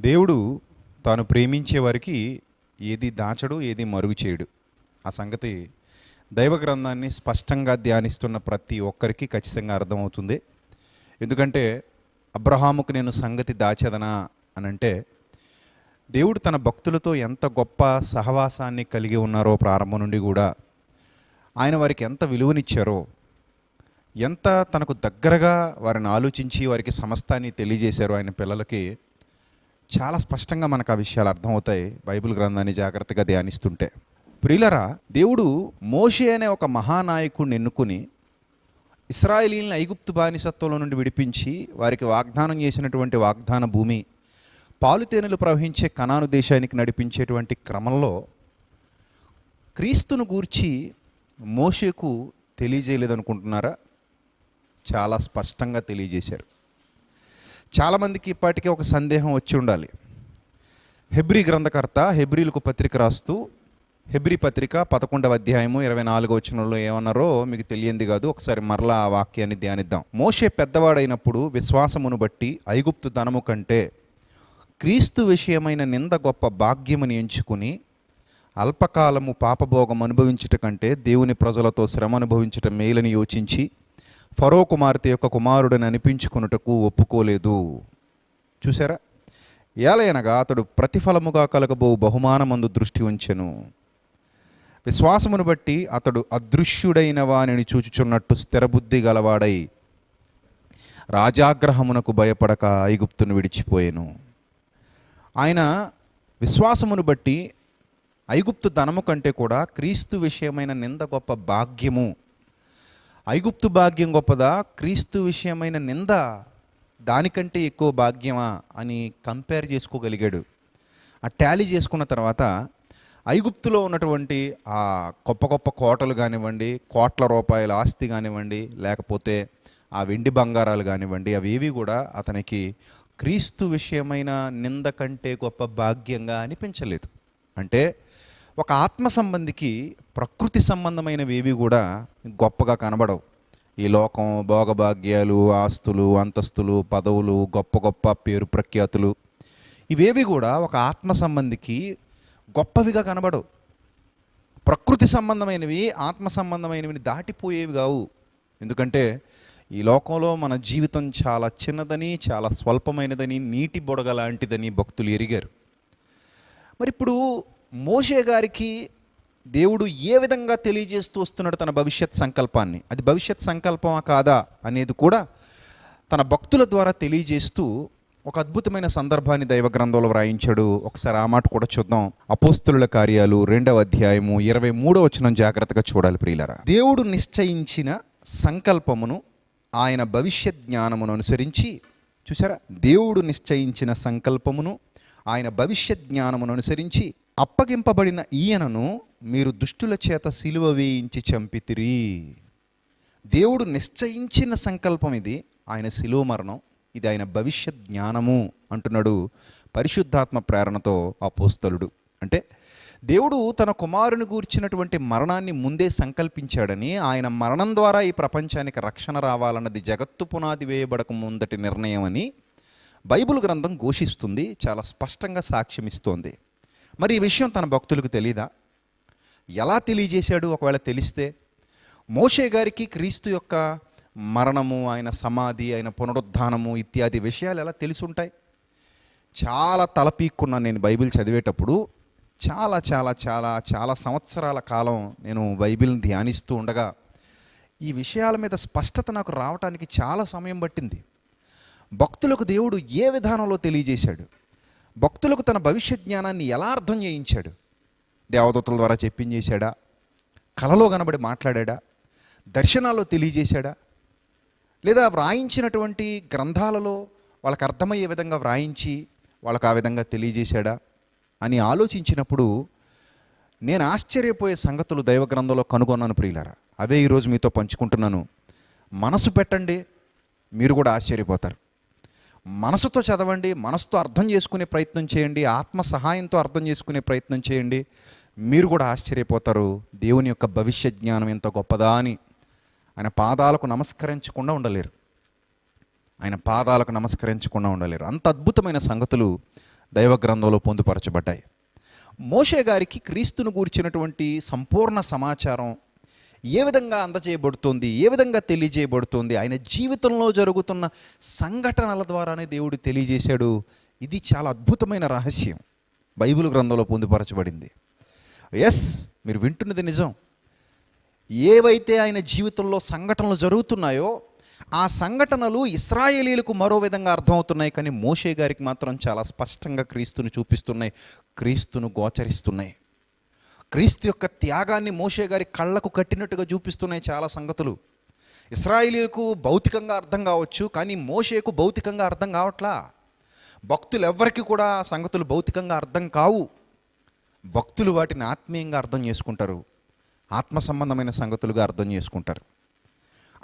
దేవుడు తాను ప్రేమించే వారికి ఏది దాచడు ఏది మరుగు చేయడు. ఆ సంగతి దైవ గ్రంథాన్ని స్పష్టంగా ధ్యానిస్తున్న ప్రతి ఒక్కరికి ఖచ్చితంగా అర్థమవుతుంది. ఎందుకంటే అబ్రహాముకు నేను సంగతి దాచేదనా అని అంటే దేవుడు తన భక్తులతో ఎంత గొప్ప సహవాసాన్ని కలిగి ఉన్నారో ప్రారంభం నుండి కూడా ఆయన వారికి ఎంత విలువనిచ్చారో ఎంత తనకు దగ్గరగా వారిని ఆలోచించి వారికి సమస్తాన్ని తెలియజేశారో ఆయన పిల్లలకి చాలా స్పష్టంగా మనకు ఆ విషయాలు అర్థమవుతాయి బైబిల్ గ్రంథాన్ని జాగ్రత్తగా ధ్యానిస్తుంటే. ప్రియులరా దేవుడు మోషే అనే ఒక మహానాయకుడిని ఎన్నుకుని ఇస్రాయేలీలను ఐగుప్తు బానిసత్వంలో నుండి విడిపించి వారికి వాగ్దానం చేసినటువంటి వాగ్దాన భూమి పాలుతేనెలు ప్రవహించే కణాను దేశానికి నడిపించేటువంటి క్రమంలో క్రీస్తును గూర్చి మోషేకు తెలియజేయలేదనుకుంటున్నారా? చాలా స్పష్టంగా తెలియజేశారు. చాలామందికి ఇప్పటికే ఒక సందేహం వచ్చి ఉండాలి. హెబ్రీ గ్రంథకర్త హెబ్రీలకు పత్రిక రాస్తూ హెబ్రీ పత్రిక పదకొండవ అధ్యాయము ఇరవై నాలుగో వచనంలో ఏమన్నారో మీకు తెలియంది కాదు ఒకసారి మరలా ఆ వాక్యాన్ని ధ్యానిద్దాం. మోషే పెద్దవాడైనప్పుడు విశ్వాసమును బట్టి ఐగుప్తు ధనము కంటే క్రీస్తు విషయమైన నింద గొప్ప భాగ్యముని ఎంచుకుని అల్పకాలము పాపభోగం అనుభవించుట కంటే దేవుని ప్రజలతో శ్రమ అనుభవించుట మేలని యోచించి ఫరో కుమార్తె యొక్క కుమారుడని అనిపించుకున్నటకు ఒప్పుకోలేదు. చూసారా ఏలయనగా అతడు ప్రతిఫలముగా కలగబో బహుమానమందు దృష్టి ఉంచెను. విశ్వాసమును బట్టి అతడు అదృశ్యుడైన వానిని చూచుచున్నట్టు స్థిరబుద్ధి గలవాడై రాజాగ్రహమునకు భయపడక ఐగుప్తును విడిచిపోయాను. ఆయన విశ్వాసమును బట్టి ఐగుప్తు ధనము కంటే కూడా క్రీస్తు విషయమైన నింద గొప్ప భాగ్యము. ఐగుప్తు భాగ్యం గొప్పదా? క్రీస్తు విషయమైన నింద దానికంటే ఎక్కువ భాగ్యమా అని కంపేర్ చేసుకోగలిగాడు. ఆ టాలీ చేసుకున్న తర్వాత ఐగుప్తులో ఉన్నటువంటి ఆ గొప్ప గొప్ప కోటలు కానివ్వండి కోట్ల రూపాయల ఆస్తి కానివ్వండి లేకపోతే ఆ వెండి బంగారాలు కానివ్వండి అవి ఏవి కూడా అతనికి క్రీస్తు విషయమైన నింద కంటే గొప్ప భాగ్యంగా అనిపించలేదు. అంటే ఒక ఆత్మ సంబంధికి ప్రకృతి సంబంధమైనవి ఏవి కూడా గొప్పగా కనబడవు. ఈ లోకం భోగభాగ్యాలు ఆస్తులు అంతస్తులు పదవులు గొప్ప గొప్ప పేరు ప్రఖ్యాతులు ఇవేవి కూడా ఒక ఆత్మ సంబంధికి గొప్పవిగా కనబడవు. ప్రకృతి సంబంధమైనవి ఆత్మ సంబంధమైనవి దాటిపోయేవి కావు. ఎందుకంటే ఈ లోకంలో మన జీవితం చాలా చిన్నదని చాలా స్వల్పమైనదని నీటి బొడగ లాంటిదని భక్తులు ఎరిగారు. మరి ఇప్పుడు మోషే గారికి దేవుడు ఏ విధంగా తెలియజేస్తూ వస్తున్నాడు తన భవిష్యత్ సంకల్పాన్ని? అది భవిష్యత్ సంకల్పమా కాదా అనేది కూడా తన భక్తుల ద్వారా తెలియజేస్తూ ఒక అద్భుతమైన సందర్భాన్ని దైవ గ్రంథంలో వ్రాయించాడు. ఒకసారి ఆ మాట కూడా చూద్దాం. అపోస్తుల కార్యాలు రెండవ అధ్యాయము ఇరవై మూడో వచనం జాగ్రత్తగా చూడాలి ప్రియులరా. దేవుడు నిశ్చయించిన సంకల్పమును ఆయన భవిష్యత్ జ్ఞానమును అనుసరించి చూసారా దేవుడు నిశ్చయించిన సంకల్పమును ఆయన భవిష్యత్ జ్ఞానమును అనుసరించి అప్పగింపబడిన ఈయనను మీరు దుష్టుల చేత సిలువ వేయించి చంపితిరి. దేవుడు నిశ్చయించిన సంకల్పం ఇది. ఆయన శిలువ మరణం ఇది ఆయన భవిష్యత్ జ్ఞానము అంటున్నాడు పరిశుద్ధాత్మ ప్రేరణతో అపోస్తలుడు. అంటే దేవుడు తన కుమారుని గూర్చినటువంటి మరణాన్ని ముందే సంకల్పించాడని ఆయన మరణం ద్వారా ఈ ప్రపంచానికి రక్షణ రావాలన్నది జగత్తు పునాది వేయబడక ముందటి నిర్ణయం అని బైబిల్ గ్రంథం ఘోషిస్తుంది చాలా స్పష్టంగా సాక్ష్యమిస్తోంది. మరి ఈ విషయం తన భక్తులకు తెలీదా? ఎలా తెలియజేశాడు? ఒకవేళ తెలిస్తే మోషే గారికి క్రీస్తు యొక్క మరణము ఆయన సమాధి ఆయన పునరుద్ధానము ఇత్యాది విషయాలు ఎలా తెలిసి ఉంటాయి? చాలా తలపీక్కున్నాను నేను బైబిల్ చదివేటప్పుడు. చాలా చాలా చాలా చాలా సంవత్సరాల కాలం నేను బైబిల్ని ధ్యానిస్తూ ఉండగా ఈ విషయాల మీద స్పష్టత నాకు రావటానికి చాలా సమయం పట్టింది. భక్తులకు దేవుడు ఏ విధానంలో తెలియజేశాడు? భక్తులకు తన భవిష్యత్ జ్ఞానాన్ని ఎలా అర్థం చేయించాడు? దేవదూతల ద్వారా చెప్పించేశాడా కలలో కనబడి మాట్లాడా దర్శనాల్లో తెలియజేశాడా? లేదా వ్రాయించినటువంటి గ్రంథాలలో వాళ్ళకి అర్థమయ్యే విధంగా వ్రాయించి వాళ్ళకు ఆ విధంగా తెలియజేశాడా? అని ఆలోచించినప్పుడు నేను ఆశ్చర్యపోయే సంగతులు దైవ గ్రంథంలో కనుగొన్నాను ప్రియులారా. అవే ఈరోజు మీతో పంచుకుంటున్నాను. మనసు పెట్టండి మీరు కూడా ఆశ్చర్యపోతారు. మనసుతో చదవండి మనసుతో అర్థం చేసుకునే ప్రయత్నం చేయండి ఆత్మ సహాయంతో అర్థం చేసుకునే ప్రయత్నం చేయండి మీరు కూడా ఆశ్చర్యపోతారు. దేవుని యొక్క భవిష్య జ్ఞానం ఎంత గొప్పదా అని. ఆయన పాదాలకు నమస్కరించకుండా ఉండలేరు. ఆయన పాదాలకు నమస్కరించకుండా ఉండలేరు. అంత అద్భుతమైన సంగతులు దైవ గ్రంథంలో పొందుపరచబడ్డాయి. మోషే గారికి క్రీస్తును గూర్చినటువంటి సంపూర్ణ సమాచారం ఏ విధంగా అందజేయబడుతుంది ఏ విధంగా తెలియజేయబడుతుంది ఆయన జీవితంలో జరుగుతున్న సంఘటనల ద్వారానే దేవుడు తెలియజేశాడు ఇది చాలా అద్భుతమైన రహస్యం. బైబిల్ గ్రంథంలో పొందుపరచబడింది. ఎస్ మీరు వింటున్నది నిజం. ఏవైతే ఆయన జీవితంలో సంఘటనలు జరుగుతున్నాయో ఆ సంఘటనలు ఇస్రాయేలీలకు మరో విధంగా అర్థమవుతున్నాయి కానీ మోషే గారికి మాత్రం చాలా స్పష్టంగా క్రీస్తును చూపిస్తున్నాయి క్రీస్తును గోచరిస్తున్నాయి. క్రీస్తు యొక్క త్యాగాన్ని మోషే గారి కళ్ళకు కట్టినట్టుగా చూపిస్తున్నాయి చాలా సంగతులు. ఇస్రాయేలీలకు భౌతికంగా అర్థం కావచ్చు కానీ మోషేకు భౌతికంగా అర్థం కావట్లా? భక్తులు ఎవ్వరికి కూడా సంగతులు భౌతికంగా అర్థం కావు. భక్తులు వాటిని ఆత్మీయంగా అర్థం చేసుకుంటారు. ఆత్మ సంబంధమైన సంగతులుగా అర్థం చేసుకుంటారు.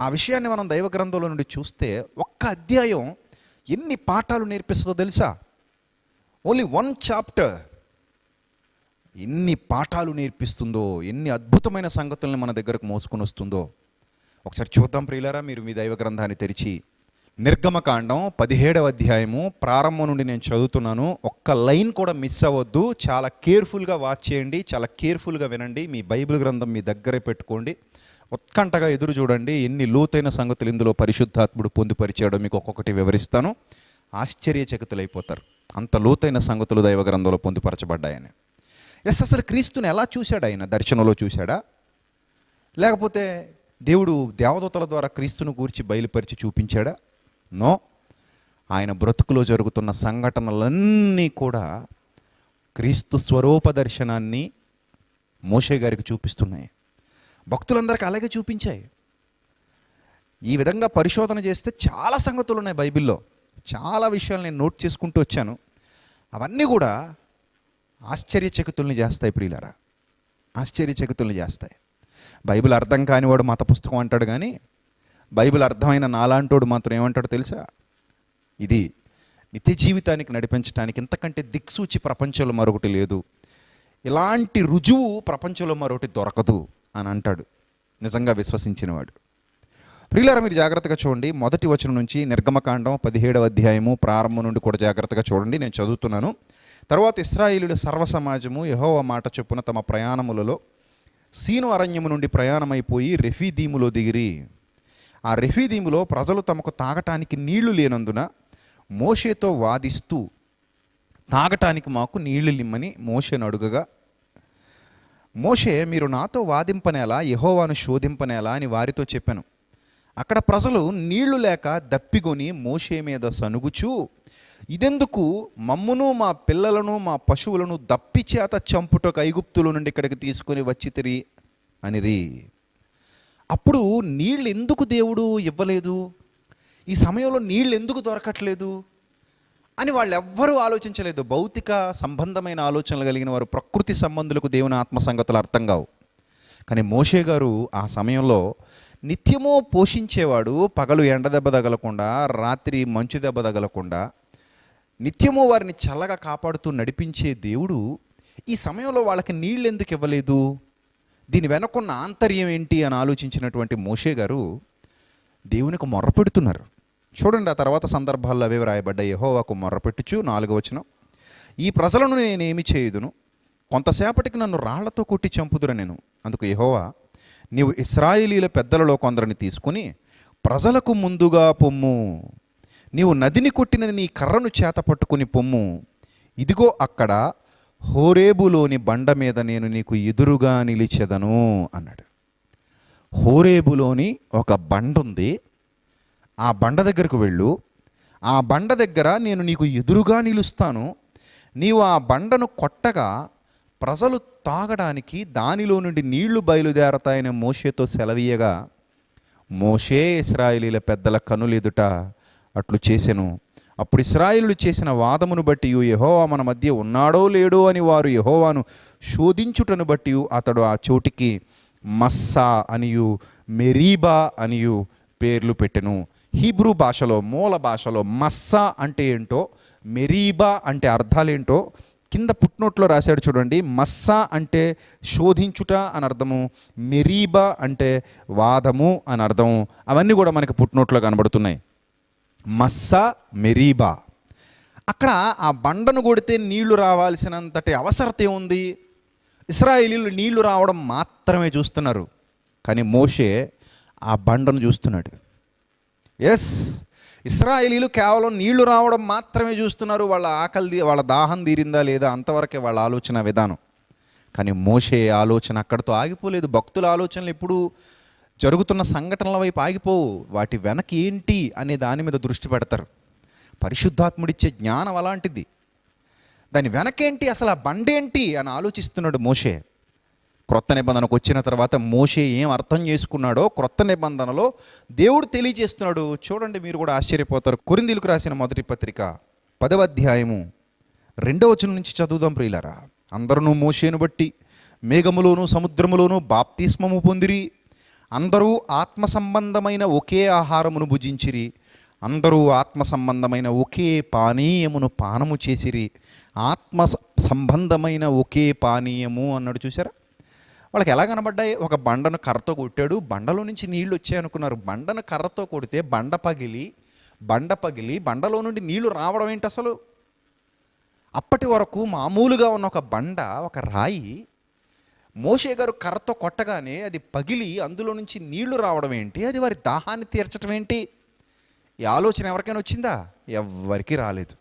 ఆ విషయాన్ని మనం దైవ గ్రంథంలో నుండి చూస్తే ఒక్క అధ్యాయం ఎన్ని పాఠాలు నేర్పిస్తుందో తెలుసా? ఓన్లీ వన్ చాప్టర్ ఎన్ని పాఠాలు నేర్పిస్తుందో ఎన్ని అద్భుతమైన సంగతుల్ని మన దగ్గరకు మోసుకొని వస్తుందో. ఒకసారి చూద్దాం ప్రియులారా మీరు మీ దైవ గ్రంథాన్ని తెరిచి. నిర్గమకాండం పదిహేడవ అధ్యాయము ప్రారంభం నుండి నేను చదువుతున్నాను. ఒక్క లైన్ కూడా మిస్ అవ్వద్దు. చాలా కేర్ఫుల్గా వాచ్ చేయండి. చాలా కేర్ఫుల్గా వినండి. మీ బైబిల్ గ్రంథం మీ దగ్గరే పెట్టుకోండి. ఉత్కంఠగా ఎదురు చూడండి. ఎన్ని లోతైన సంగతులు ఇందులో పరిశుద్ధాత్ముడు పొందుపరిచాడో మీకు ఒక్కొక్కటి వివరిస్తాను. ఆశ్చర్యచకితులైపోతారు. అంత లోతైన సంగతులు దైవ గ్రంథంలో పొందుపరచబడ్డాయని. ఎస్ అసలు క్రీస్తుని ఎలా చూశాడు ఆయన? దర్శనంలో చూశాడా? లేకపోతే దేవుడు దేవదూతల ద్వారా క్రీస్తును గూర్చి బయలుపరిచి చూపించాడా? నో. ఆయన బ్రతుకులో జరుగుతున్న సంఘటనలన్నీ కూడా క్రీస్తు స్వరూప దర్శనాన్ని మోషే గారికి చూపిస్తున్నాయి. భక్తులందరికీ అలాగే చూపించాయి. ఈ విధంగా పరిశోధన చేస్తే చాలా సంగతులు ఉన్నాయి బైబిల్లో. చాలా విషయాలు నేను నోట్ చేసుకుంటూ వచ్చాను. అవన్నీ కూడా ఆశ్చర్యచకితుల్ని చేస్తాయి ప్రియులారా. ఆశ్చర్యచకితుల్ని చేస్తాయి. బైబిల్ అర్థం కానివాడు మత పుస్తకం అంటాడు కానీ బైబిల్ అర్థమైన నాలాంటోడు మాత్రం ఏమంటాడు తెలుసా? ఇది నిత్య జీవితానికి నడిపించడానికి ఇంతకంటే దిక్సూచి ప్రపంచంలో మరొకటి లేదు. ఇలాంటి రుజువు ప్రపంచంలో మరొకటి దొరకదు. అని అంటాడు. నిజంగా విశ్వసించినవాడు. ప్రియులారా మీరు జాగ్రత్తగా చూడండి. మొదటి వచనం నుంచి నిర్గమకాండం పదిహేడవ అధ్యాయము ప్రారంభం నుండి కూడా జాగ్రత్తగా చూడండి. నేను చదువుతున్నాను. తర్వాత ఇస్రాయిలు సర్వ సమాజము యహోవ మాట చొప్పున తమ ప్రయాణములలో సీను అరణ్యము నుండి ప్రయాణమైపోయి రెఫీదీములో దిగిరి. ఆ రెఫీదీములో ప్రజలు తమకు తాగటానికి నీళ్ళు లేనందున మోషేతో వాదిస్తూ తాగటానికి మాకు నీళ్ళు లిమ్మని మోషేను అడుగగా మోషే మీరు నాతో వాదింపనేలా యహోవాను శోధింపనేలా అని వారితో చెప్పాను. అక్కడ ప్రజలు నీళ్ళు లేక దప్పిగొని మోషే మీద సనుగుచూ ఇదెందుకు? మమ్మును మా పిల్లలను మా పశువులను దప్పి చేత చంపుటకు ఐగుప్తుల నుండి ఇక్కడికి తీసుకొని వచ్చి అనిరి అప్పుడు నీళ్ళు ఎందుకు దేవుడు ఇవ్వలేదు? ఈ సమయంలో నీళ్ళు ఎందుకు దొరకట్లేదు? అని వాళ్ళు ఎవ్వరూ ఆలోచించలేదు. భౌతిక సంబంధమైన ఆలోచనలు కలిగిన వారు ప్రకృతి సంబంధులకు దేవుని ఆత్మ సంగతులు అర్థం కావు. కానీ మోషే గారు ఆ సమయంలో నిత్యమో పోషించేవాడు పగలు ఎండ దెబ్బ తగలకుండా రాత్రి మంచు దెబ్బ తగలకుండా నిత్యము వారిని చల్లగా కాపాడుతూ నడిపించే దేవుడు ఈ సమయంలో వాళ్ళకి నీళ్ళు ఎందుకు ఇవ్వలేదు? దీని వెనకున్న ఆంతర్యం ఏంటి అని ఆలోచించినటువంటి మోషే గారు దేవునికి మొర్రపెడుతున్నారు. చూడండి ఆ తర్వాత సందర్భాల్లో అవి వ్రాయబడ్డాయి. యహోవాకు మొర్రపెట్టుచు నాలుగు వచనం. ఈ ప్రజలను నేనేమి చేయుదును? కొంతసేపటికి నన్ను రాళ్ళతో కొట్టి చంపుదురు నేను. అందుకు యహోవా నీవు ఇస్రాయిలీల పెద్దలలో కొందరిని తీసుకుని ప్రజలకు ముందుగా పొమ్ము. నీవు నదిని కొట్టిన నీ కర్రను చేత పట్టుకుని పొమ్ము. ఇదిగో అక్కడ హోరేబులోని బండ మీద నేను నీకు ఎదురుగా నిలిచెదను అన్నాడు. హోరేబులోని ఒక బండ ఉంది ఆ బండ దగ్గరకు వెళ్ళు. ఆ బండ దగ్గర నేను నీకు ఎదురుగా నిలుస్తాను. నీవు ఆ బండను కొట్టగా ప్రజలు తాగడానికి దానిలో నుండి నీళ్ళు బయలుదేరతాయని మోషేతో సెలవీయగా మోషే ఇస్రాయిలీల పెద్దల కనులెదుట అట్లు చేసెను. అప్పుడు ఇస్రాయిలు చేసిన వాదమును బట్టి యహోవా మన మధ్య ఉన్నాడో లేడో అని వారు యహోవాను శోధించుటను బట్టి అతడు ఆ చోటికి మస్సా అనియు మెరీబా అనియు పేర్లు పెట్టెను. హీబ్రూ భాషలో మూల భాషలో మస్సా అంటే ఏంటో మెరీబా అంటే అర్థాలేంటో కింద పుట్నోట్లో రాశాడు చూడండి. మస్సా అంటే శోధించుట అని అర్థము మెరీబా అంటే వాదము అని అర్థము. అవన్నీ కూడా మనకి పుట్నోట్లో కనబడుతున్నాయి. Massah Meribah. అక్కడ ఆ బండను కొడితే నీళ్ళు రావాల్సినంతటి అవసరత ఏముంది? ఇస్రాయేలీలు నీళ్ళు రావడం మాత్రమే చూస్తున్నారు. కానీ మోషే ఆ బండను చూస్తున్నాడు. ఎస్ ఇస్రాయేలీలు కేవలం నీళ్ళు రావడం మాత్రమే చూస్తున్నారు. వాళ్ళ ఆకలి వాళ్ళ దాహం తీరిందా లేదా అంతవరకే వాళ్ళ ఆలోచన విధానం. కానీ మోషే ఆలోచన అక్కడితో ఆగిపోలేదు. భక్తుల ఆలోచనలు ఎప్పుడు జరుగుతున్న సంఘటనల వైపు ఆగిపోవు. వాటి వెనక ఏంటి అనే దాని మీద దృష్టి పెడతారు. పరిశుద్ధాత్ముడిచ్చే జ్ఞానం అలాంటిది. దాని వెనకేంటి? అసలు ఆ బండేంటి? అని ఆలోచిస్తున్నాడు మోషే. క్రొత్త నిబంధనకు వచ్చిన తర్వాత మోషే ఏం అర్థం చేసుకున్నాడో క్రొత్త నిబంధనలో దేవుడు తెలియజేస్తున్నాడు. చూడండి మీరు కూడా ఆశ్చర్యపోతారు. కొరిందీలకు రాసిన మొదటి పత్రిక పదవ అధ్యాయము రెండవ వచనం నుంచి చదువుదాం ప్రియులరా. అందరూ మోషేను బట్టి మేఘములోను సముద్రములోను బాప్తిస్మము పొందిరి. అందరూ ఆత్మ సంబంధమైన ఒకే ఆహారమును భుజించిరి. అందరూ ఆత్మ సంబంధమైన ఒకే పానీయమును పానము చేసిరి. ఆత్మ సంబంధమైన ఒకే పానీయము అన్నాడు చూసారా వాళ్ళకి ఎలా కనబడ్డాయి? ఒక బండను కర్రతో కొట్టాడు. బండలో నుంచి నీళ్ళు వచ్చాయి అనుకున్నారు. బండను కర్రతో కొడితే బండ పగిలి బండ పగిలి బండలో నుండి నీళ్ళు రావడం ఏంటి అసలు? అప్పటి వరకు మామూలుగా ఉన్న ఒక బండ ఒక రాయి మోషే గారు కర్రతో కొట్టగానే అది పగిలి అందులో నుంచి నీళ్ళు రావడం ఏంటి? అది వారి దాహాన్ని తీర్చడం ఏంటి? ఈ ఆలోచన ఎవరికైనా వచ్చిందా? ఎవ్వరికీ రాలేదు.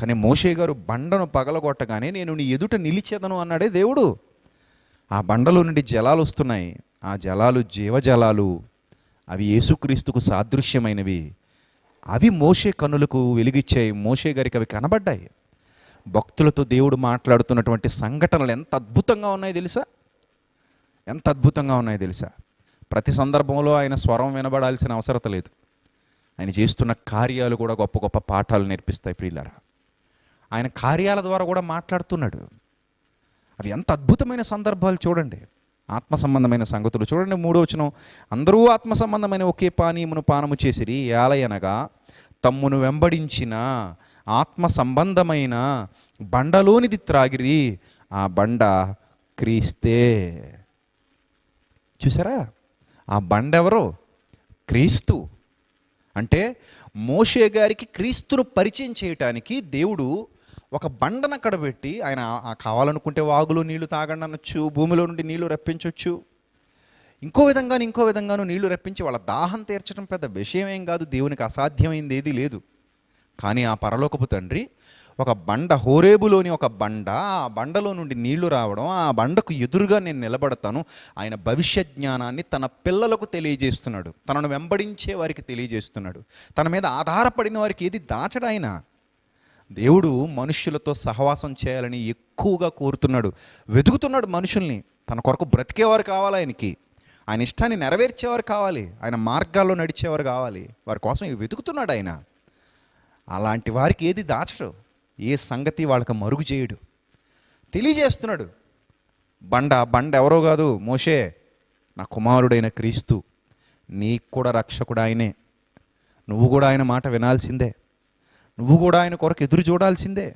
కానీ మోషే గారు బండను పగలగొట్టగానే నేను నీ ఎదుట నిలిచేదను అన్నాడే దేవుడు. ఆ బండలో నుండి జలాలు వస్తున్నాయి. ఆ జలాలు జీవజలాలు అవి యేసుక్రీస్తుకు సాదృశ్యమైనవి. అవి మోషే కనులకు వెలిగిచ్చాయి. మోషే గారికి అవి కనబడ్డాయి. భక్తులతో దేవుడు మాట్లాడుతున్నటువంటి సంఘటనలు ఎంత అద్భుతంగా ఉన్నాయో తెలుసా? ఎంత అద్భుతంగా ఉన్నాయో తెలుసా? ప్రతి సందర్భంలో ఆయన స్వరం వినబడాల్సిన అవసరత లేదు. ఆయన చేస్తున్న కార్యాలు కూడా గొప్ప గొప్ప పాఠాలు నేర్పిస్తాయి ప్రియులరా. ఆయన కార్యాల ద్వారా కూడా మాట్లాడుతున్నాడు. అవి ఎంత అద్భుతమైన సందర్భాలు చూడండి. ఆత్మ సంబంధమైన సంగతులు చూడండి మూడో వచనం అందరూ ఆత్మ సంబంధమైన ఒకే పానీయమును పానము చేసిరి. ఏలయనగా తమ్మును వెంబడించిన ఆత్మ సంబంధమైన బండలోనిది త్రాగిరి. ఆ బండ క్రీస్తే. చూసారా? ఆ బండ ఎవరు క్రీస్తు. అంటే మోషే గారికి క్రీస్తును పరిచయం చేయటానికి దేవుడు ఒక బండను అక్కడ పెట్టి ఆయన ఆ కావాలనుకుంటే వాగులో నీళ్ళు తాగండి అనొచ్చు భూమిలో నుండి నీళ్ళు రప్పించవచ్చు ఇంకో విధంగాను ఇంకో విధంగాను నీళ్ళు రప్పించి వాళ్ళ దాహం తీర్చడం పెద్ద విషయం ఏం కాదు దేవునికి అసాధ్యమైంది ఏది లేదు. కానీ ఆ పరలోకపు తండ్రి ఒక బండ హోరేబులోని ఒక బండ ఆ బండలో నుండి నీళ్ళు రావడం ఆ బండకు ఎదురుగా నేను నిలబడతాను ఆయన భవిష్య జ్ఞానాన్ని తన పిల్లలకు తెలియజేస్తున్నాడు. తనను వెంబడించే వారికి తెలియజేస్తున్నాడు. తన మీద ఆధారపడిన వారికి ఏది దాచడాయినా ఆయన దేవుడు మనుష్యులతో సహవాసం చేయాలని ఎక్కువగా కోరుతున్నాడు. వెతుకుతున్నాడు మనుషుల్ని. తన కొరకు బ్రతికేవారు కావాలి ఆయనకి. ఆయన ఇష్టాన్ని నెరవేర్చేవారు కావాలి. ఆయన మార్గాల్లో నడిచేవారు కావాలి. వారి కోసం వెతుకుతున్నాడు ఆయన. అలాంటి వారికి ఏది దాచడు. ఏ సంగతి వాళ్ళకి మరుగు చేయడు. తెలియజేస్తున్నాడు. బండ బండ ఎవరో కాదు. మోషే నా కుమారుడైన క్రీస్తు. నీకు కూడా రక్షకుడు ఆయనే. నువ్వు కూడా ఆయన మాట వినాల్సిందే. నువ్వు కూడా ఆయన కొరకు ఎదురు చూడాల్సిందే.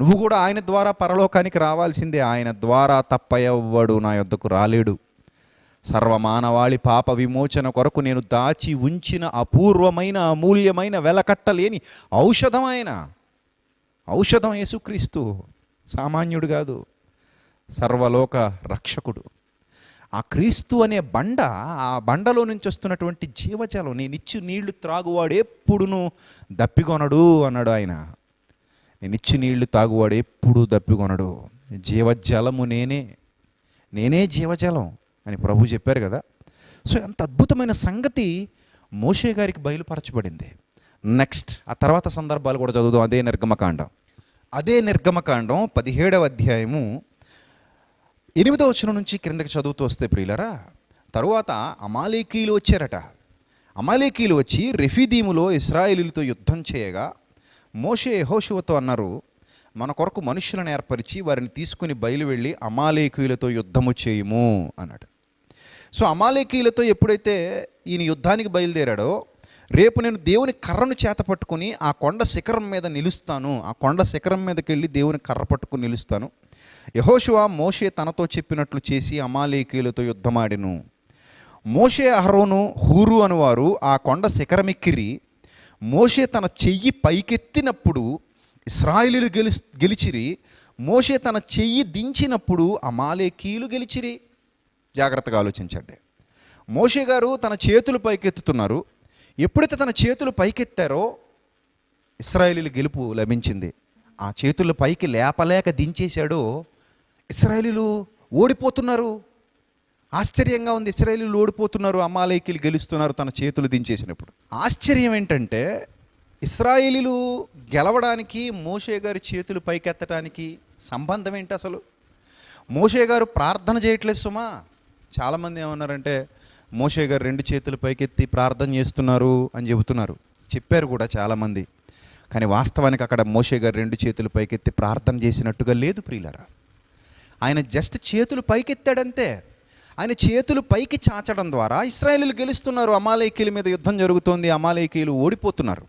నువ్వు కూడా ఆయన ద్వారా పరలోకానికి రావాల్సిందే. ఆయన ద్వారా తప్ప ఎవ్వడు నా యొద్దకు రాలేడు. సర్వమానవాళి పాప విమోచన కొరకు నేను దాచి ఉంచిన అపూర్వమైన అమూల్యమైన వెలకట్టలేని ఔషధం ఆయన. ఔషధం యేసుక్రీస్తు. సామాన్యుడు కాదు. సర్వలోక రక్షకుడు. ఆ క్రీస్తు అనే బండ ఆ బండలో నుంచి వస్తున్నటువంటి జీవజలం నేనిచ్చి నీళ్ళు త్రాగువాడు ఎప్పుడును దప్పికొనడు అన్నాడు ఆయన. నేనిచ్చి నీళ్ళు తాగువాడు ఎప్పుడు దప్పికొనడు. జీవజలము నేనే నేనే జీవజలం అని ప్రభు చెప్పారు కదా. సో ఎంత అద్భుతమైన సంగతి మోషే గారికి బయలుపరచబడింది. నెక్స్ట్ ఆ తర్వాత సందర్భాలు కూడా చదువుదాం. అదే నిర్గమకాండం. అదే నిర్గమకాండం పదిహేడవ అధ్యాయము ఎనిమిదో వచ్చిన నుంచి క్రిందకి చదువుతూ వస్తే ప్రియులరా తరువాత అమాలేకీలు వచ్చారట. అమాలేకీలు వచ్చి రెఫీదీములో ఇస్రాయేలీలతో యుద్ధం చేయగా మోషే యహోషువతో అన్నారు మన కొరకు మనుషులను ఏర్పరిచి వారిని తీసుకుని బయలు వెళ్ళి అమాలేకీలతో యుద్ధము చేయము అన్నాడు. సో అమాలేకీలతో ఎప్పుడైతే ఈయన యుద్ధానికి బయలుదేరాడో రేపు నేను దేవుని కర్రను చేత పట్టుకొని ఆ కొండ శిఖరం మీద నిలుస్తాను. ఆ కొండ శిఖరం మీదకి వెళ్ళి దేవుని కర్ర పట్టుకుని నిలుస్తాను. యహోషువా మోషే తనతో చెప్పినట్లు చేసి అమాలేకీలతో యుద్ధమాడెను. మోషే అహరోను హూరు అనువారు ఆ కొండ శిఖరమెక్కిరి. మోషే తన చెయ్యి పైకెత్తినప్పుడు ఇస్రాయిలీలు గెలి గెలిచిరి. మోషే తన చెయ్యి దించినప్పుడు అమాలేకీలు గెలిచిరి. జాగ్రత్తగా ఆలోచించండి. మోషే గారు తన చేతులు పైకెత్తుతున్నారు. ఎప్పుడైతే తన చేతులు పైకెత్తారో ఇస్రాయేలీలు గెలుపు లభించింది. ఆ చేతుల పైకి లేపలేక దించేశాడో. ఇస్రాయేలీలు ఓడిపోతున్నారు. ఆశ్చర్యంగా ఉంది. ఇస్రాయేలీలు ఓడిపోతున్నారు. అమాలేకీలు గెలుస్తున్నారు తన చేతులు దించేసినప్పుడు. ఆశ్చర్యం ఏంటంటే ఇస్రాయేలీలు గెలవడానికి మోషే గారి చేతులు పైకెత్తడానికి సంబంధం ఏంటి అసలు? మోషే గారు ప్రార్థన చేయట్లేదు సుమా. చాలామంది ఏమన్నారంటే మోషే గారు రెండు చేతులు పైకెత్తి ప్రార్థన చేస్తున్నారు అని చెబుతున్నారు. చెప్పారు కూడా చాలామంది. కానీ వాస్తవానికి అక్కడ మోషే గారు రెండు చేతులు పైకెత్తి ప్రార్థన చేసినట్టుగా లేదు ప్రియులరా. ఆయన జస్ట్ చేతులు పైకెత్తాడంతే. ఆయన చేతులు పైకి చాచడం ద్వారా ఇస్రాయేలీలు గెలుస్తున్నారు అమాలయకీల మీద యుద్ధం జరుగుతోంది అమాలయకీలు ఓడిపోతున్నారు.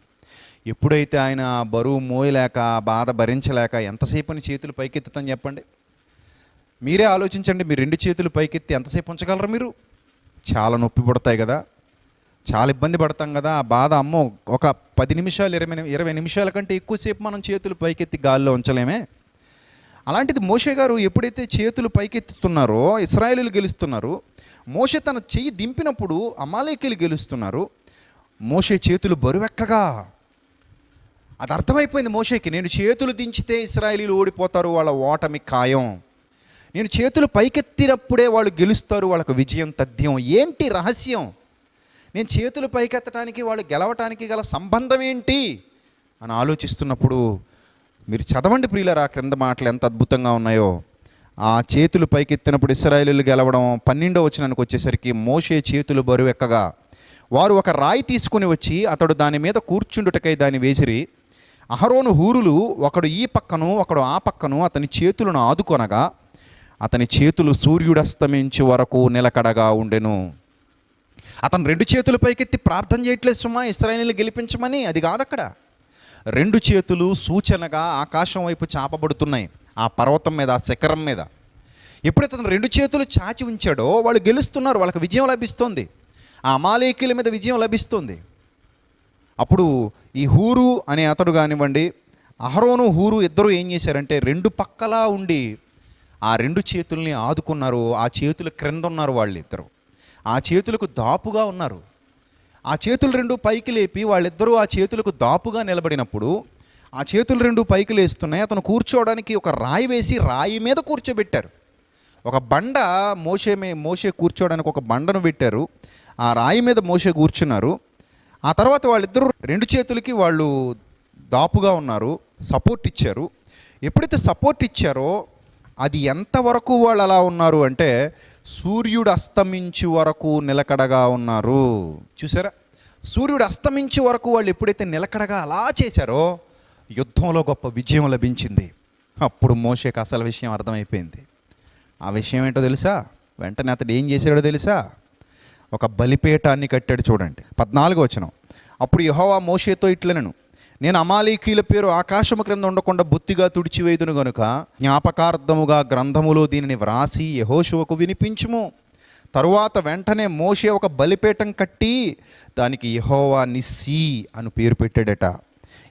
ఎప్పుడైతే ఆయన బరువు మోయలేక బాధ భరించలేక ఎంతసేపని చేతులు పైకెత్తుతాం చెప్పండి? మీరే ఆలోచించండి మీ రెండు చేతులు పైకెత్తి ఎంతసేపు ఉంచగలరు మీరు? చాలా నొప్పి పడతాయి కదా. చాలా ఇబ్బంది పడతాం కదా ఆ బాధ అమ్మో ఒక పది నిమిషాలు ఇరవై నిమి- ఇరవై నిమిషాల కంటే ఎక్కువసేపు మనం చేతులు పైకెత్తి గాల్లో ఉంచలేమే? అలాంటిది మోషే గారు ఎప్పుడైతే చేతులు పైకెత్తుతున్నారో ఇస్రాయేలీలు గెలుస్తున్నారు. మోషే తన చెయ్యి దింపినప్పుడు అమాలేకీలు గెలుస్తున్నారు. మోషే చేతులు బరువెక్కగా. అది అర్థమైపోయింది మోషేకి నేను చేతులు దించితే ఇస్రాయేలీలు ఓడిపోతారు వాళ్ళ ఓటమి ఖాయం. నేను చేతులు పైకెత్తినప్పుడే వాళ్ళు గెలుస్తారు వాళ్ళకు విజయం తథ్యం. ఏంటి రహస్యం? నేను చేతులు పైకెత్తడానికి వాళ్ళు గెలవటానికి గల సంబంధం ఏంటి అని ఆలోచిస్తున్నప్పుడు మీరు చదవండి ప్రియులరా క్రింద మాటలు ఎంత అద్భుతంగా ఉన్నాయో. ఆ చేతులు పైకెత్తినప్పుడు ఇస్రాయేలీలు గెలవడం పన్నెండో వచనానికి వచ్చేసరికి మోసే చేతులు బరువు ఎక్కగా వారు ఒక రాయి తీసుకుని వచ్చి అతడు దాని మీద కూర్చుండుటకై దాన్ని వేసిరి. అహరోను హూరులు ఒకడు ఈ పక్కను ఒకడు ఆ పక్కను అతని చేతులను ఆదుకొనగా అతని చేతులు సూర్యుడస్తమించే వరకు నిలకడగా ఉండెను. అతను రెండు చేతుల పైకెత్తి ప్రార్థన చేయట్లేదు సుమా ఇస్రాయేలీలు గెలిపించమని. అది కాదు అక్కడ. రెండు చేతులు సూచనగా ఆకాశం వైపు చాపబడుతున్నాయి ఆ పర్వతం మీద ఆ శిఖరం మీద. ఎప్పుడైతే అతను రెండు చేతులు చాచి ఉంచాడో వాళ్ళు గెలుస్తున్నారు వాళ్ళకి విజయం లభిస్తుంది. ఆ అమాలేకీల మీద విజయం లభిస్తుంది. అప్పుడు ఈ హూరు అనే అతడు కానివ్వండి అహరోను హూరు ఇద్దరు ఏం చేశారంటే రెండు పక్కలా ఉండి ఆ రెండు చేతుల్ని ఆదుకున్నారు ఆ చేతుల క్రింద ఉన్నారు వాళ్ళు ఇద్దరు ఆ చేతులకు దాపుగా ఉన్నారు. ఆ చేతులు రెండు పైకి లేపి వాళ్ళిద్దరూ ఆ చేతులకు దాపుగా నిలబడినప్పుడు ఆ చేతులు రెండు పైకి లేస్తున్నాయి. అతను కూర్చోవడానికి ఒక రాయి వేసి రాయి మీద కూర్చోబెట్టారు. ఒక బండ మోసే మే మోసే కూర్చోవడానికి ఒక బండను పెట్టారు. ఆ రాయి మీద మోసే కూర్చున్నారు. ఆ తర్వాత వాళ్ళిద్దరూ రెండు చేతులకి వాళ్ళు దాపుగా ఉన్నారు. సపోర్ట్ ఇచ్చారు. ఎప్పుడైతే సపోర్ట్ ఇచ్చారో అది ఎంతవరకు వాళ్ళు అలా ఉన్నారు అంటే సూర్యుడు అస్తమించి వరకు నిలకడగా ఉన్నారు. చూసారా? సూర్యుడు అస్తమించి వరకు వాళ్ళు ఎప్పుడైతే నిలకడగా అలా చేశారో యుద్ధంలో గొప్ప విజయం లభించింది. అప్పుడు మోషేకి అసలు విషయం అర్థమైపోయింది. ఆ విషయం ఏంటో తెలుసా? వెంటనే అతడు ఏం చేశాడో తెలుసా? ఒక బలిపేటాన్ని కట్టాడు చూడండి. పద్నాలుగు వచనం. అప్పుడు యహోవా మోషేతో ఇట్లనను నేను అమాలీకీల పేరు ఆకాశము క్రింద ఉండకుండా బొత్తిగా తుడిచివేదును గనుక జ్ఞాపకార్థముగా గ్రంథములో దీనిని వ్రాసి యహోశువకు వినిపించుము. తరువాత వెంటనే మోషే ఒక బలిపీఠం కట్టి దానికి యహోవా నిస్సి అని పేరు పెట్టాడట.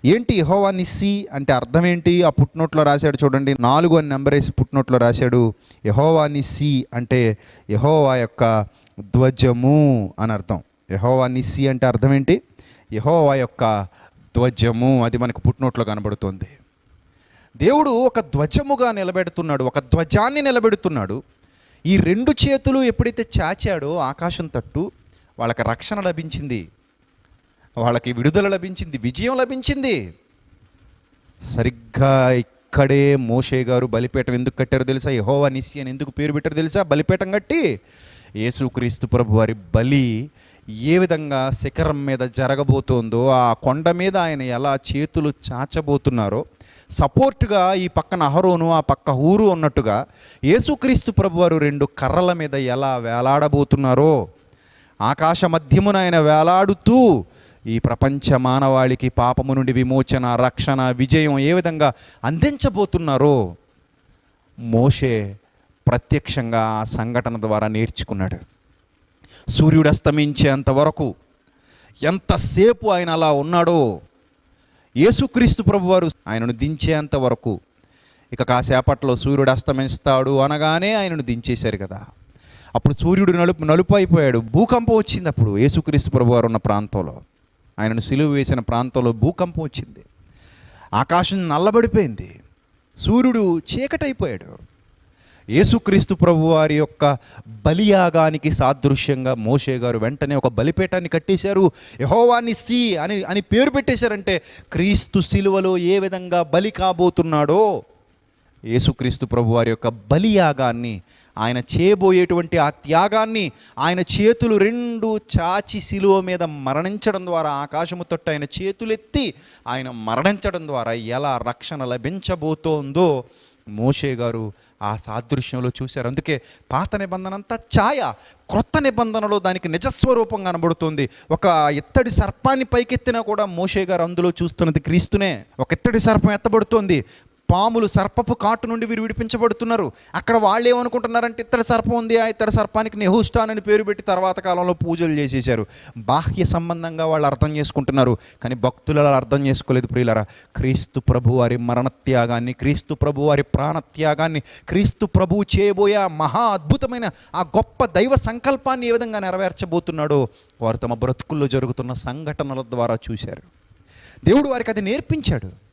ఏంటి యహోవా నిస్సి అంటే అర్థం ఏంటి? ఆ పుట్నోట్లో రాశాడు చూడండి నాలుగు అని నెంబర్ వేసి పుట్నోట్లో రాశాడు. యహోవా నిస్సి అంటే యహోవా యొక్క ధ్వజము అని అర్థం. యహోవా నిస్సి అంటే అర్థం ఏంటి? యహోవా యొక్క ధ్వజము అది మనకు పుట్నోట్లో కనబడుతుంది. దేవుడు ఒక ధ్వజముగా నిలబెడుతున్నాడు ఒక ధ్వజాన్ని నిలబెడుతున్నాడు. ఈ రెండు చేతులు ఎప్పుడైతే చాచాడో ఆకాశం తట్టు వాళ్ళకి రక్షణ లభించింది. వాళ్ళకి విడుదల లభించింది విజయం లభించింది. సరిగ్గా ఇక్కడే మోషే గారు బలిపీఠం ఎందుకు కట్టారో తెలుసా? యహోవా నిస్సి అని ఎందుకు పేరు పెట్టారో తెలుసా? బలిపీఠం కట్టి యేసుక్రీస్తు ప్రభు వారి బలి ఏ విధంగా శిఖరం మీద జరగబోతోందో ఆ కొండ మీద ఆయన ఎలా చేతులు చాచబోతున్నారో సపోర్ట్గా ఈ పక్కన అహరోను ఆ పక్క ఊరు ఉన్నట్టుగా యేసుక్రీస్తు ప్రభు వారు రెండు కర్రల మీద ఎలా వేలాడబోతున్నారో ఆకాశ మధ్యమున ఆయన వేలాడుతూ ఈ ప్రపంచ మానవాళికి పాపము నుండి విమోచన రక్షణ విజయం ఏ విధంగా అందించబోతున్నారో మోషే ప్రత్యక్షంగా ఆ సంఘటన ద్వారా నేర్చుకున్నాడు. సూర్యుడు అస్తమించేంత వరకు ఎంతసేపు ఆయన అలా ఉన్నాడో యేసుక్రీస్తు ప్రభువారు ఆయనను దించేంత వరకు ఇక కాసేపట్లో సూర్యుడు అస్తమిస్తాడు అనగానే ఆయనను దించేశారు కదా. అప్పుడు సూర్యుడు నలుపు నలుపు అయిపోయాడు. భూకంపం వచ్చింది అప్పుడు యేసుక్రీస్తు ప్రభువారు ఉన్న ప్రాంతంలో. ఆయనను సిలువ వేసిన ప్రాంతంలో భూకంపం వచ్చింది. ఆకాశం నల్లబడిపోయింది. సూర్యుడు చీకటైపోయాడు. యేసుక్రీస్తు ప్రభు వారి యొక్క బలియాగానికి సాదృశ్యంగా మోషే గారు వెంటనే ఒక బలిపేటాన్ని కట్టేశారు. యహోవాని సి అని అని పేరు పెట్టేశారంటే క్రీస్తు శిలువలో ఏ విధంగా బలి కాబోతున్నాడో? యేసుక్రీస్తు ప్రభు వారి యొక్క బలియాగాన్ని ఆయన చేయబోయేటువంటి ఆ త్యాగాన్ని ఆయన చేతులు రెండు చాచి శిలువ మీద మరణించడం ద్వారా ఆకాశము తట్టు ఆయన చేతులెత్తి ఆయన మరణించడం ద్వారా ఎలా రక్షణ లభించబోతోందో మోషే గారు ఆ సాదృశ్యంలో చూశారు. అందుకే పాత నిబంధన అంతా ఛాయ క్రొత్త నిబంధనలో దానికి నిజస్వరూపం కనబడుతుంది. ఒక ఇత్తడి సర్పాన్ని పైకెత్తినా కూడా మోషే గారు అందులో చూస్తున్నది క్రీస్తునే. ఒక ఇత్తడి సర్పం ఎత్తబడుతోంది. పాములు సర్పపు కాటు నుండి వీరు విడిపించబడుతున్నారు. అక్కడ వాళ్ళు ఏమనుకుంటున్నారంటే ఇత్తడి సర్పం ఉంది ఆ ఇత్తడి సర్పానికి నెహుష్టాన్ అని పేరు పెట్టి తర్వాత కాలంలో పూజలు చేసేసారు బాహ్య సంబంధంగా వాళ్ళు అర్థం చేసుకుంటున్నారు. కానీ భక్తులు అలా అర్థం చేసుకోలేదు ప్రియులరా. క్రీస్తు ప్రభు వారి మరణత్యాగాన్ని క్రీస్తు ప్రభు వారి ప్రాణత్యాగాన్ని క్రీస్తు ప్రభువు చేయబోయే ఆ మహా అద్భుతమైన ఆ గొప్ప దైవ సంకల్పాన్ని ఏ విధంగా నెరవేర్చబోతున్నాడో వారు తమ బ్రతుకుల్లో జరుగుతున్న సంఘటనల ద్వారా చూశారు. దేవుడు వారికి అది నేర్పించాడు.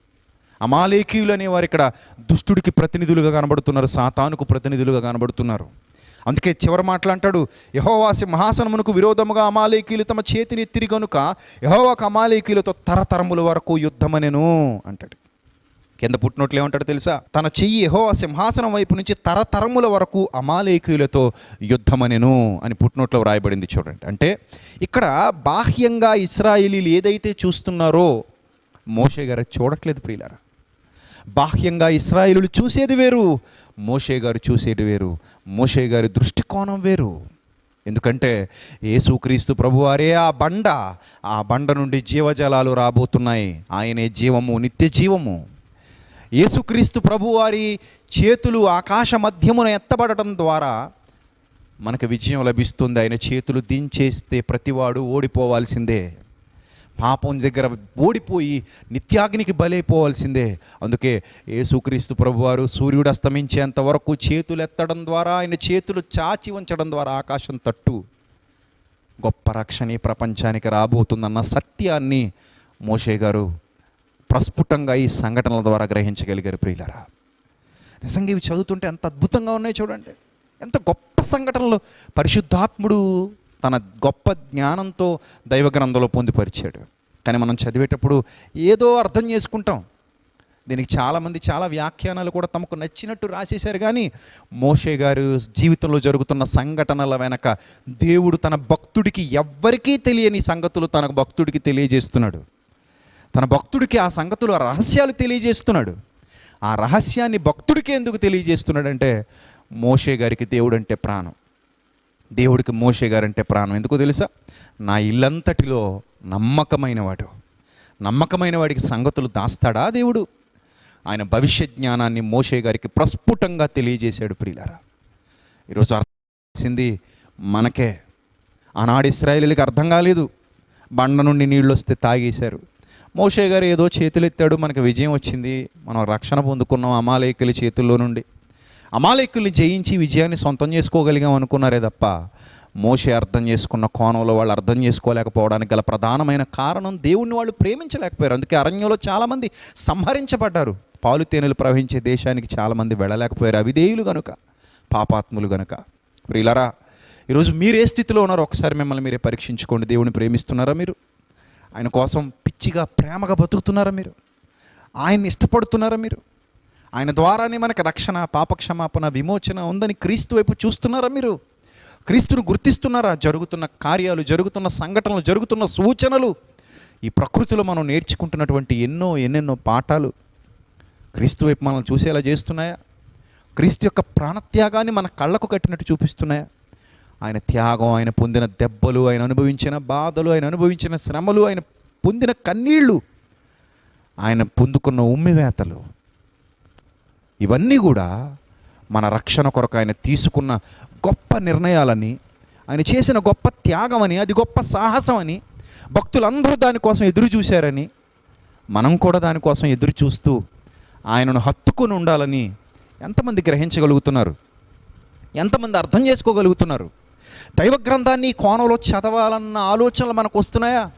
అమాలేకీయులు అనేవారు ఇక్కడ దుష్టుడికి ప్రతినిధులుగా కనబడుతున్నారు సాతానుకు ప్రతినిధులుగా కనబడుతున్నారు. అందుకే చివరి మాటలు యహోవాసి మహాసనమునకు విరోధముగా అమాలేకీయులు తమ చేతిని ఎత్తిరి కనుక యహోవాకు అమాలేకీయులతో తరతరముల వరకు యుద్ధమనెను అంటాడు. కింద పుట్టినట్లు ఏమంటాడు తెలుసా? తన చెయ్యి యెహోవా సింహాసనం వైపు నుంచి తరతరముల వరకు అమాలేకీయులతో యుద్ధమనెను అని పుట్టినట్లో వ్రాయబడింది చూడండి. అంటే ఇక్కడ బాహ్యంగా ఇస్రాయేలీలు ఏదైతే చూస్తున్నారో మోషే గారు చూడట్లేదు ప్రియులారా. బాహ్యంగా ఇస్రాయిలు చూసేది వేరు మోషే గారు చూసేది వేరు మోషే గారి దృష్టికోణం వేరు. ఎందుకంటే యేసుక్రీస్తు ప్రభువారే ఆ బండ ఆ బండ నుండి జీవజలాలు రాబోతున్నాయి. ఆయనే జీవము నిత్య జీవము. యేసుక్రీస్తు ప్రభువారి చేతులు ఆకాశ మధ్యమున ఎత్తబడటం ద్వారా మనకు విజయం లభిస్తుంది. ఆయన చేతులు దించేస్తే ప్రతివాడు ఓడిపోవాల్సిందే. పాపం దగ్గర ఓడిపోయి నిత్యాగ్నికి బలైపోవాల్సిందే. అందుకే యేసుక్రీస్తు ప్రభువారు సూర్యుడు అస్తమించేంత వరకు చేతులు ఎత్తడం ద్వారా ఆయన చేతులు చాచి ఉంచడం ద్వారా ఆకాశం తట్టు. గొప్ప రక్షణ ఈ ప్రపంచానికి రాబోతుందన్న సత్యాన్ని మోషే గారు ప్రస్ఫుటంగా ఈ సంఘటనల ద్వారా గ్రహించగలిగారు ప్రియులరా. నిజంగా ఇవి చదువుతుంటే ఎంత అద్భుతంగా ఉన్నాయి చూడండి. ఎంత గొప్ప సంఘటనలు. పరిశుద్ధాత్ముడు తన గొప్ప జ్ఞానంతో దైవ గ్రంథంలో పొందుపరిచాడు. కానీ మనం చదివేటప్పుడు ఏదో అర్థం చేసుకుంటాం. దీనికి చాలామంది చాలా వ్యాఖ్యానాలు కూడా తమకు నచ్చినట్టు రాసేశారు. కానీ మోషే గారు జీవితంలో జరుగుతున్న సంఘటనల వెనక దేవుడు తన భక్తుడికి ఎవ్వరికీ తెలియని సంగతులు తన భక్తుడికి తెలియజేస్తున్నాడు. తన భక్తుడికి ఆ సంగతులు ఆ రహస్యాలు తెలియజేస్తున్నాడు. ఆ రహస్యాన్ని భక్తుడికి ఎందుకు తెలియజేస్తున్నాడంటే మోషే గారికి దేవుడు అంటే ప్రాణం. దేవుడికి మోషే గారంటే ప్రాణం. ఎందుకో తెలుసా? నా ఇల్లంతటిలో నమ్మకమైన వాడు. నమ్మకమైన వాడికి సంగతులు దాస్తాడా దేవుడు? ఆయన భవిష్య జ్ఞానాన్ని మోషే గారికి ప్రస్ఫుటంగా తెలియజేశాడు ప్రియులారా. ఈరోజు అర్థం చేసింది మనకే. ఆనాడు ఇస్రాయేలీలకు అర్థం కాలేదు. బండ నుండి నీళ్ళు వస్తే తాగేశారు. మోషే గారు ఏదో చేతులు ఎత్తాడు మనకు విజయం వచ్చింది. మనం రక్షణ పొందుకున్నాం అమాలయకుల చేతుల్లో నుండి. అమాలేకుల్ని జయించి విజయాన్ని సొంతం చేసుకోగలిగాం అనుకున్నారే తప్ప మోషే అర్థం చేసుకున్న కోణంలో వాళ్ళు అర్థం చేసుకోలేకపోవడానికి గల ప్రధానమైన కారణం దేవుణ్ణి వాళ్ళు ప్రేమించలేకపోయారు. అందుకే అరణ్యంలో చాలామంది సంహరించబడ్డారు. పాలు తేనెలు ప్రవహించే దేశానికి చాలామంది వెళ్ళలేకపోయారు. అవిధేయులు గనుక పాపాత్ములు గనుక. ప్రియులరా ఈరోజు మీరు ఏ స్థితిలో ఉన్నారో ఒకసారి మిమ్మల్ని మీరే పరీక్షించుకోండి. దేవుని ప్రేమిస్తున్నారా మీరు? ఆయన కోసం పిచ్చిగా ప్రేమగా బతుకుతున్నారా మీరు? ఆయన్ని ఇష్టపడుతున్నారా మీరు? ఆయన ద్వారానే మనకు రక్షణ పాపక్షమాపణ విమోచన ఉందని క్రీస్తు వైపు చూస్తున్నారా మీరు? క్రీస్తును గుర్తిస్తున్నారా? జరుగుతున్న కార్యాలు జరుగుతున్న సంఘటనలు జరుగుతున్న సూచనలు. ఈ ప్రకృతిలో మనం నేర్చుకుంటున్నటువంటి ఎన్నో ఎన్నెన్నో పాఠాలు క్రీస్తు వైపు మనల్ని చూసేలా చేస్తున్నాయా? క్రీస్తు యొక్క ప్రాణత్యాగాన్ని మన కళ్ళకు కట్టినట్టు చూపిస్తున్నాయా? ఆయన త్యాగం ఆయన పొందిన దెబ్బలు ఆయన అనుభవించిన బాధలు ఆయన అనుభవించిన శ్రమలు ఆయన పొందిన కన్నీళ్ళు ఆయన పొందుకున్న ఉమ్మివేతలు ఇవన్నీ కూడా మన రక్షణ కొరకు ఆయన తీసుకున్న గొప్ప నిర్ణయాలని ఆయన చేసిన గొప్ప త్యాగం అని అది గొప్ప సాహసం అని భక్తులందరూ దానికోసం ఎదురు చూశారని మనం కూడా దానికోసం ఎదురు చూస్తూ ఆయనను హత్తుకొని ఉండాలని ఎంతమంది గ్రహించగలుగుతున్నారు? ఎంతమంది అర్థం చేసుకోగలుగుతున్నారు? దైవ గ్రంథాన్ని కోణంలో చదవాలన్న ఆలోచనలు మనకు వస్తున్నాయా?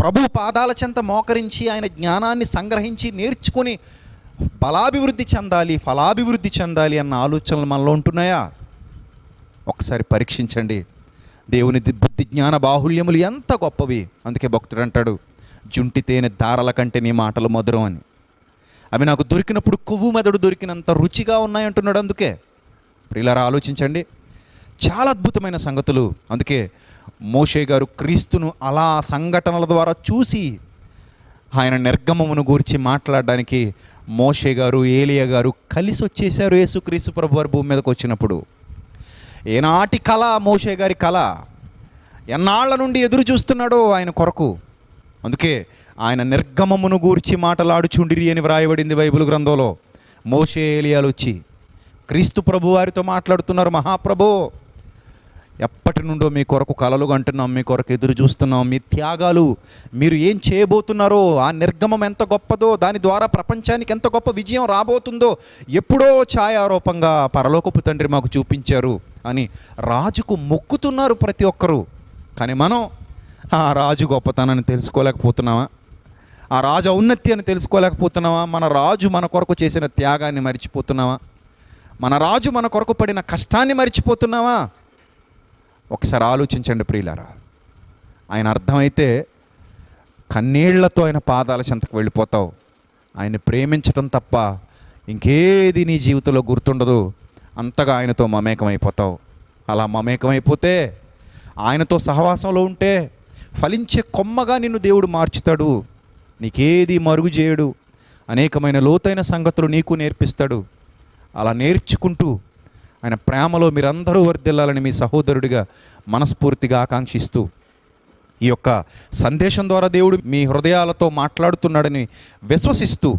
ప్రభు పాదాల చెంత మోకరించి ఆయన జ్ఞానాన్ని సంగ్రహించి నేర్చుకుని బలాభివృద్ధి చెందాలి ఫలాభివృద్ధి చెందాలి అన్న ఆలోచనలు మనలో ఉంటున్నాయా? ఒకసారి పరీక్షించండి. దేవుని బుద్ధి జ్ఞాన బాహుళ్యములు ఎంత గొప్పవి. అందుకే భక్తుడు అంటాడు జుంటి తేనె దారల కంటే నీ మాటలు మధురం అని. అవి నాకు దొరికినప్పుడు కొవ్వు మెదడు దొరికినంత రుచిగా ఉన్నాయంటున్నాడు అందుకే. ప్రియులారా ఆలోచించండి. చాలా అద్భుతమైన సంగతులు. అందుకే మోషే గారు క్రీస్తును అలా సంఘటనల ద్వారా చూసి ఆయన నిర్గమమును గురించి మాట్లాడడానికి మోషే గారు ఏలియా గారు కలిసి వచ్చేసారు యేసుక్రీస్తు ప్రభు వారి భూమి మీదకి వచ్చినప్పుడు. ఏనాటి కళ మోషే గారి కళ? ఎన్నాళ్ళ నుండి ఎదురు చూస్తున్నాడో ఆయన కొరకు? అందుకే ఆయన నిర్గమమును గూర్చి మాటలాడుచుండిరి అని వ్రాయబడింది బైబిల్ గ్రంథంలో. మోషే ఏలియాలు వచ్చి క్రీస్తు ప్రభు వారితో మాట్లాడుతున్నారు మహాప్రభు ఎప్పటి నుండో మీ కొరకు కలలు అంటున్నాం మీ కొరకు ఎదురు చూస్తున్నాం మీ త్యాగాలు మీరు ఏం చేయబోతున్నారో ఆ నిర్గమం ఎంత గొప్పదో దాని ద్వారా ప్రపంచానికి ఎంత గొప్ప విజయం రాబోతుందో ఎప్పుడో ఛాయారూపంగా పరలోకపు తండ్రి మాకు చూపించారు అని రాజుకు మొక్కుతున్నారు ప్రతి ఒక్కరూ. కానీ మనం ఆ రాజు గొప్పతనాన్ని తెలుసుకోలేకపోతున్నామా? ఆ రాజు ఔన్నత్యాన్ని అని తెలుసుకోలేకపోతున్నావా మన రాజు మన కొరకు చేసిన త్యాగాన్ని మర్చిపోతున్నామా? మన రాజు మన కొరకు పడిన కష్టాన్ని మర్చిపోతున్నావా ఒకసారి ఆలోచించండి ప్రియులారా. ఆయన అర్థమైతే కన్నీళ్ళతో ఆయన పాదాల చెంతకు వెళ్ళిపోతావు. ఆయన ప్రేమించటం తప్ప ఇంకేది నీ జీవితంలో గుర్తుండదు. అంతగా ఆయనతో మమేకమైపోతావు. అలా మమేకమైపోతే ఆయనతో సహవాసంలో ఉంటే ఫలించే కొమ్మగా నిన్ను దేవుడు మార్చుతాడు. నీకేది మరుగు చేయడు. అనేకమైన లోతైన సంగతులు నీకు నేర్పిస్తాడు. అలా నేర్చుకుంటూ ఆయన ప్రేమలో మీరందరూ వర్దిల్లాలని మీ సహోదరుడిగా మనస్ఫూర్తిగా ఆకాంక్షిస్తూ ఈ యొక్క సందేశం ద్వారా దేవుడు మీ హృదయాలతో మాట్లాడుతున్నాడని విశ్వసిస్తూ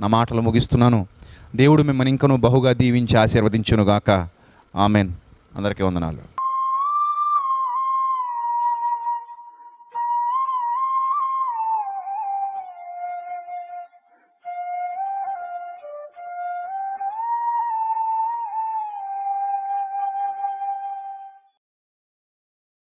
నా మాటలు ముగిస్తున్నాను. దేవుడు మిమ్మల్ని ఇంకనూ బహుగా దీవించి ఆశీర్వదించునుగాక. ఆమెన్. అందరికీ వందనాలు.